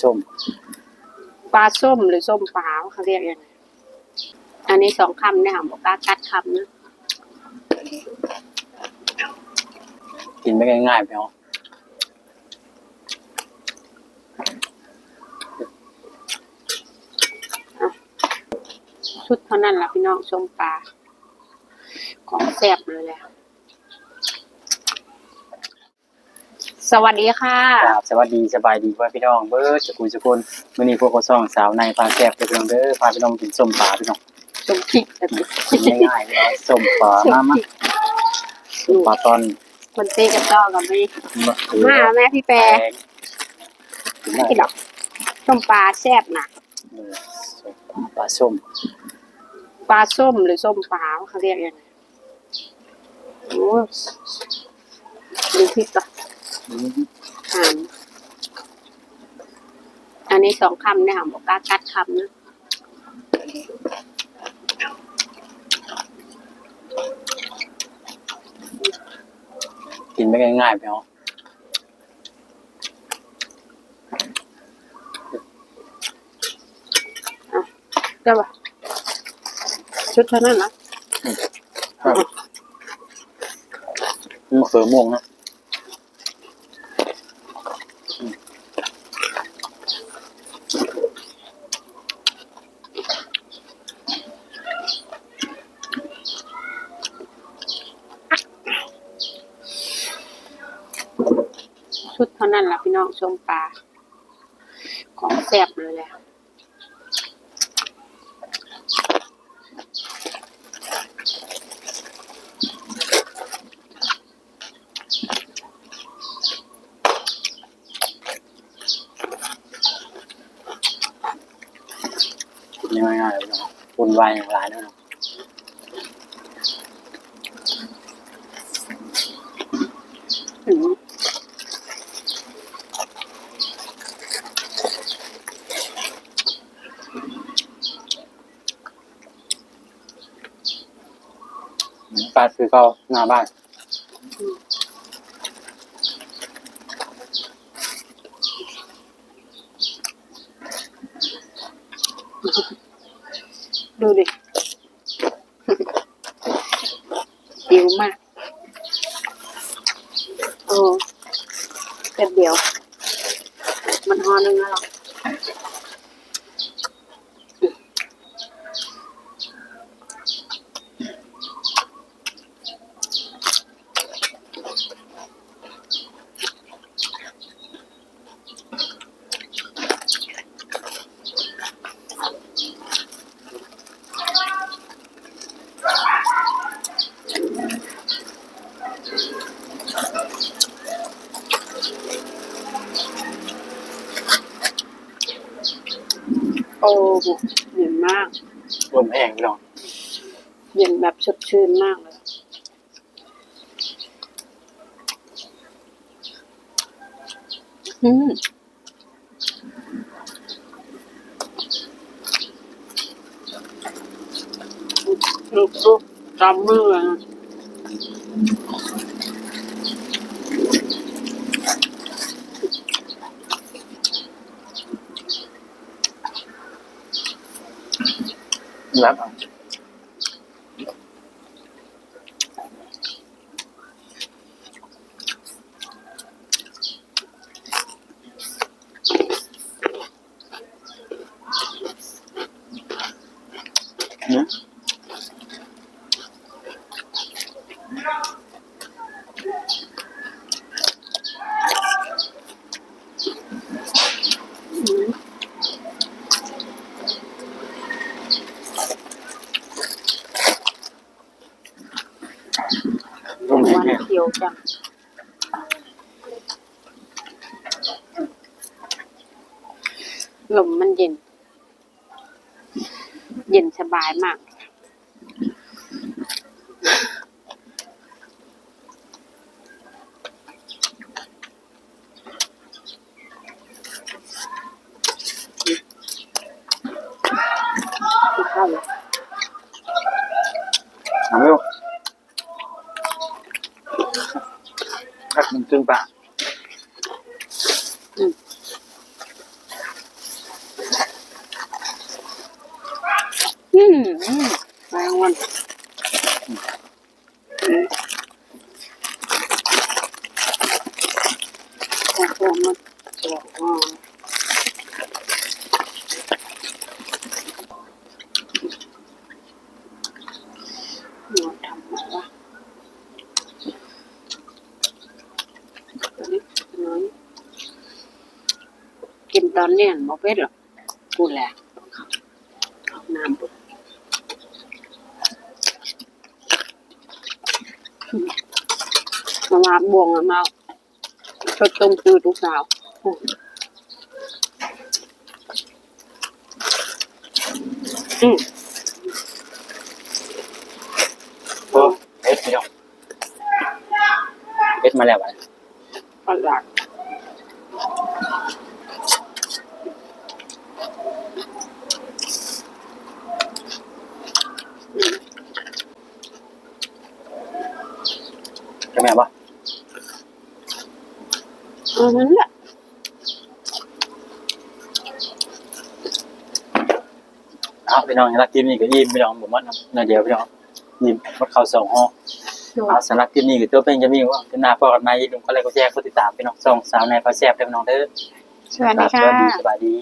ส้ม ปลาส้มหรือส้มปลาเขาเรียกยังไงอันนี้สองคำเนี่ยค่ะบอกกล้ากัดคำนะกินไม่ง่ายๆพี่น้องชุดเท่านั้นล่ะพี่น้องส้มปลาของแซ่บเลยแหละ สวัสดีค่ะครับสวัสดีสบายดีพ่อพี่น้องเบิร์ดสกุลสกุลมื้อนี้พวกเขาซ่องสาวในปลาแซ่บเด้อพี่น้องเด้อพาพี่น้องกินส้มปลาพี่น้องส้มพริกแต่กินง่ายๆพี่น้องส้มปลามามาส้มปลาตอนคนเต้กับต้อกับพี่มะเขือมาแม่พี่แปรแดงกินได้ไม่หรอกส้มปลาแซ่บนะเออส้มปลาปลาส้ม ปลาส้มหรือส้มปลาเขาเรียกยังไงโอ้ยดูพริกก่อน อืมอ่านอันนี้สองคำเนี่ยค่ะบอกกล้ากัดคำนะกินไม่ง่ายๆพี่น้องได้ปะชุดเท่านั้นนะมะเขือม่วงนะ ชุดเท่านั้นล่ะพี่น้องส้มปลาของแซ่บเลยแหละกินง่ายๆพี่น้องวุ่นวายอย่างไรนะเนาะอืมาคือเขาหน้าบ้านดูดิหิวมาก โอ้แค่เดียว มันฮอนึงแล้วหรอ โอ้เย็นมาก ลมแห้งพี่น้องเย็นแบบสดชื่นมากเลยอืมลูกลูกจำมือเลยนะ แบบเนี่ย อืม ลมแห้ วัน ง เขียวจังลมมันเย็น เย็นสบายมาก กินข้าวเลย ทำไม่รู้ คัดมันจึงปะ อืม บอกอ๋อหมดทำไมวะตัวนี้น้อยกิน ตอนเนี้ยบอกเป็ดหรอกกูแหละเอาน้ำปุ๊บมามาบวงอะมาชดต้มคือทุกสาวอืมโอ้เอ็ดพี่น้องเอ็ดมาแล้วอะประหลา ใช่ไหมวะเออนั่นแหละอ้าวพี่น้องรักทีมนี้ก็ยิ้มพี่น้องผมว่านาเดียวพี่น้องยิ้มหมดเข้าสองห้องเอาสำหรับทีมนี้ก็ตัวเป็นจะมีว่าเป็นหน้าพอกันมาอย่าลืมก็เลยก็แจ้งกดติดตามพี่น้องส่องสาวในพาแซ่บเด้อพี่น้องเด้อสวัสดีสค่ะวัสดีสบายดี